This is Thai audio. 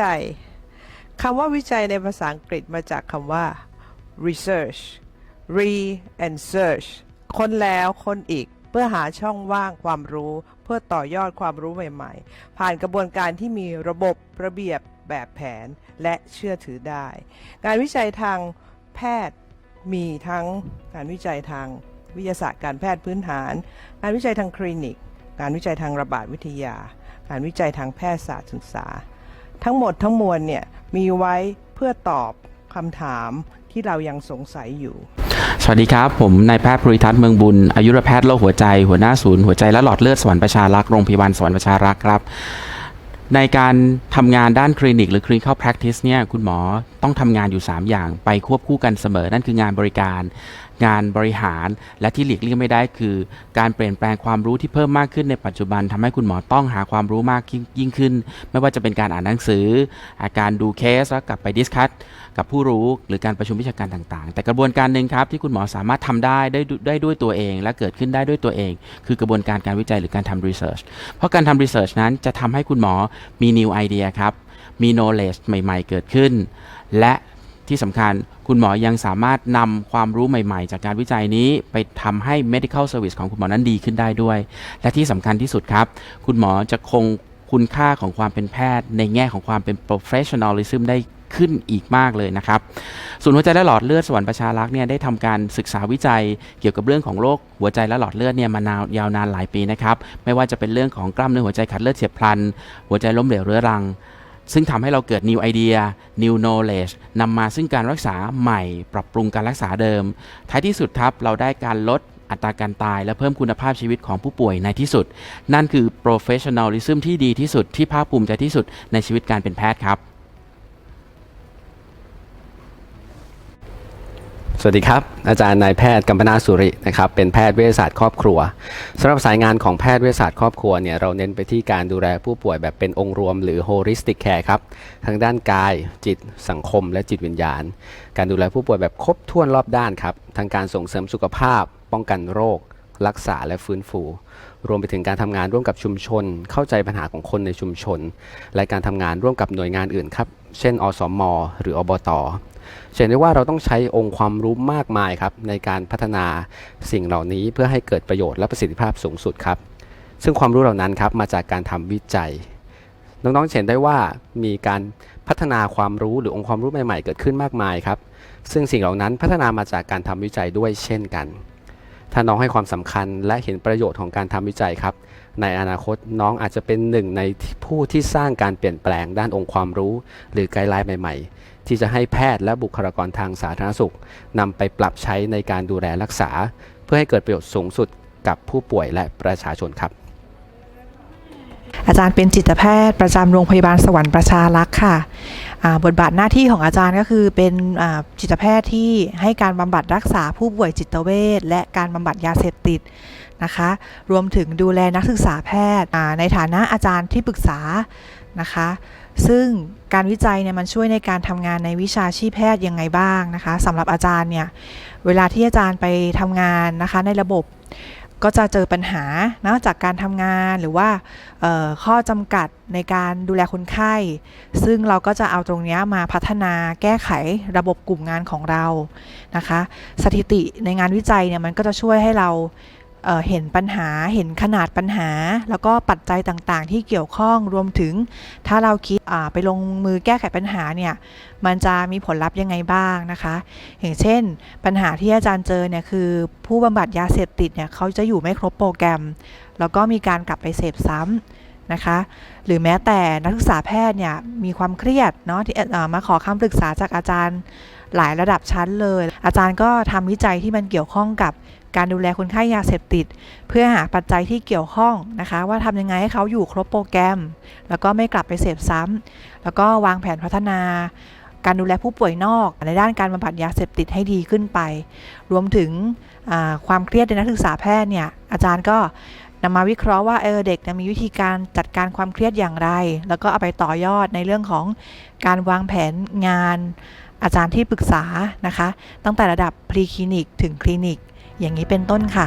จัยคำว่าวิจัยในภาษาอังกฤษมาจากคำว่า research re and search ค้นแล้วค้นอีกเพื่อหาช่องว่างความรู้ เพื่อต่อยอดความรู้ใหม่ ๆ ผ่านกระบวนการที่มีระบบระเบียบแบบแผนและเชื่อถือได้ งานวิจัยทางแพทย์มีทั้งงานวิจัยทางวิทยาศาสตร์การแพทย์พื้นฐาน งานวิจัยทางคลินิกงานวิจัยทางระบาดวิทยางานวิจัยทางแพทยศาสตร์ศึกษา ทั้งหมดทั้งมวลเนี่ยมีไว้เพื่อตอบคำถามที่เรายังสงสัยอยู่ สวัสดีครับ ผมนายแพทย์ภูริทัศน์เมืองบุญ อายุรแพทย์โรคหัวใจ หัวหน้าศูนย์หัวใจและหลอดเลือดสวรรค์ประชารักษ์โรงพยาบาลสวรรค์ประชารักษ์ครับ ในการทำงานด้านคลินิกหรือ clinical practice เนี่ยคุณหมอต้องทำงานอยู่ 3 อย่างไปควบคู่กันเสมอ นั่นคืองานบริการ งานบริหาร และที่หลีกเลี่ยงไม่ได้คือ การเปลี่ยนแปลงความรู้ที่เพิ่มมากขึ้นในปัจจุบันทำให้คุณหมอต้องหาความรู้มากยิ่งขึ้น ไม่ว่าจะเป็นการอ่านหนังสือ อาการดูเคสแล้วกลับไปดิสคัตกับผู้รู้หรือการประชุมวิชาการต่างๆ แต่กระบวนการหนึ่งครับที่คุณหมอสามารถทำได้ได้ด้วยได้ด้วยตัวเอง และเกิดขึ้นได้ด้วยตัวเอง คือกระบวนการการวิจัยหรือการทำ research เพราะการทำ research นั้นจะทำให้คุณหมอมี new idea ครับ มี knowledge ใหม่ ๆ เกิดขึ้น และ ที่สำคัญคุณหมอยังสามารถนำความรู้ใหม่ๆ จากการวิจัยนี้ไปทำให้ medical service ของคุณหมอนั้นดีขึ้นได้ด้วย และที่สำคัญที่สุดครับ คุณหมอจะคงคุณค่าของความเป็นแพทย์ ในแง่ของความเป็น professionalism ได้ขึ้นอีกมากเลยนะครับ ศูนย์หัวใจและหลอดเลือดสวรรค์ประชารักษ์เนี่ยได้ทำการศึกษาวิจัยเกี่ยวกับเรื่องของโรคหัวใจและหลอดเลือดเนี่ยมานานยาวนานหลายปีนะครับ ไม่ว่าจะเป็นเรื่องของกล้ามเนื้อหัวใจขาดเลือดเฉียบพลัน หัวใจล้มเหลวเรื้อรัง ซึ่งทำให้เราเกิด new idea new knowledge นำมาซึ่งการรักษาใหม่ ปรับปรุงการรักษาเดิม ท้ายที่สุดครับ เราได้การลดอัตราการตายและเพิ่มคุณภาพชีวิตของผู้ป่วยในที่สุด นั่นคือ professionalism ที่ดีที่สุดที่ภาคภูมิใจที่สุดในชีวิตการเป็นแพทย์ครับ สวัสดีครับ อาจารย์นายแพทย์กัมปนาสุรินะครับเป็นแพทย์เวชศาสตร์ครอบครัวสำหรับสายงานของแพทย์เวชศาสตร์ครอบครัวเนี่ยเราเน้นไปที่การดูแลผู้ป่วยแบบเป็นองค์รวมหรือ holistic care ครับทั้งด้านกายจิตสังคม และจิตวิญญาณ การดูแลผู้ป่วยแบบครบถ้วนรอบด้านครับทั้งการส่งเสริมสุขภาพ ป้องกันโรค รักษาและฟื้นฟู รวมไปถึงการทำงานร่วมกับชุมชน เข้าใจปัญหาของคนในชุมชน และการทำงานร่วมกับหน่วยงานอื่นครับเช่น อสม หรืออบต เห็นได้ว่าเราต้องใช้องค์ความรู้มากมายครับในการพัฒนาสิ่งเหล่านี้เพื่อให้เกิดประโยชน์และประสิทธิภาพสูงสุดครับ ซึ่งความรู้เหล่านั้นครับมาจากการทำวิจัย น้องๆเห็นได้ว่ามีการพัฒนาความรู้หรือองค์ความรู้ใหม่ๆ เกิดขึ้นมากมายครับ ซึ่งสิ่งเหล่านั้นพัฒนามาจากการทำวิจัยด้วยเช่นกัน ถ้าน้องให้ความสำคัญและเห็นประโยชน์ของการทำวิจัยครับ ในอนาคตน้องอาจจะเป็นหนึ่งในผู้ที่สร้างการเปลี่ยนแปลงด้านองค์ความรู้ หรือไกด์ไลน์ใหม่ ๆ ที่จะให้แพทย์และบุคลากรทางสาธารณสุขนำไปปรับใช้ในการดูแลรักษา เพื่อให้เกิดประโยชน์สูงสุดกับผู้ป่วยและประชาชนครับ อาจารย์เป็นจิตแพทย์ประจำโรงพยาบาลสวรรค์ประชารักษ์ค่ะบทบาทหน้าที่ของอาจารย์ก็คือเป็นจิตแพทย์ที่ให้การบำบัดรักษาผู้ป่วยจิตเวชและการบำบัดยาเสพติดนะคะ รวมถึงดูแลนักศึกษาแพทย์ในฐานะอาจารย์ที่ปรึกษา นะคะ ซึ่งการวิจัยเนี่ยมันช่วยในการทำงานในวิชาชีพแพทย์ยังไงบ้างนะคะสำหรับอาจารย์เนี่ยเวลาที่อาจารย์ไปทำงานนะคะในระบบก็จะเจอปัญหานะจากการทำงานหรือว่าข้อจำกัดในการดูแลคนไข้ ซึ่งเราก็จะเอาตรงนี้มาพัฒนาแก้ไขระบบกลุ่มงานของเรานะคะ สถิติในงานวิจัยเนี่ยมันก็จะช่วยให้เรา เห็นปัญหาเห็นขนาดปัญหา แล้วก็ปัจจัยต่างๆ ที่เกี่ยวข้องรวมถึง ถ้าเราคิดไปลงมือแก้ไขปัญหาเนี่ยมันจะมีผลลัพธ์ยังไงบ้างนะคะ อย่างเช่น ปัญหาที่อาจารย์เจอเนี่ยคือ ผู้บำบัดยาเสพติดเนี่ยเขาจะอยู่ไม่ครบโปรแกรม แล้วก็มีการกลับไปเสพซ้ำนะคะหรือแม้แต่นักศึกษาแพทย์เนี่ยมีความเครียดเนาะที่มาขอคำปรึกษาจากอาจารย์ หลายระดับชั้นเลย อาจารย์ก็ทำวิจัยที่มันเกี่ยวข้องกับการดูแลคนไข้ยาเสพติด เพื่อหาปัจจัยที่เกี่ยวข้องนะคะ ว่าทำยังไงให้เขาอยู่ครบโปรแกรม แล้วก็ไม่กลับไปเสพซ้ำแล้วก็วางแผนพัฒนา การดูแลผู้ป่วยนอกในด้านการบำบัดยาเสพติดให้ดีขึ้นไป รวมถึงความเครียดในนักศึกษาแพทย์เนี่ยอาจารย์ก็นำมาวิเคราะห์ว่าเออเด็กมีวิธีการจัดการความเครียดอย่างไร แล้วก็เอาไปต่อยอดในเรื่องของการวางแผนงาน อาจารย์ที่ปรึกษานะคะ ตั้งแต่ระดับพรีคลินิกถึงคลินิก อย่างนี้เป็นต้นค่ะ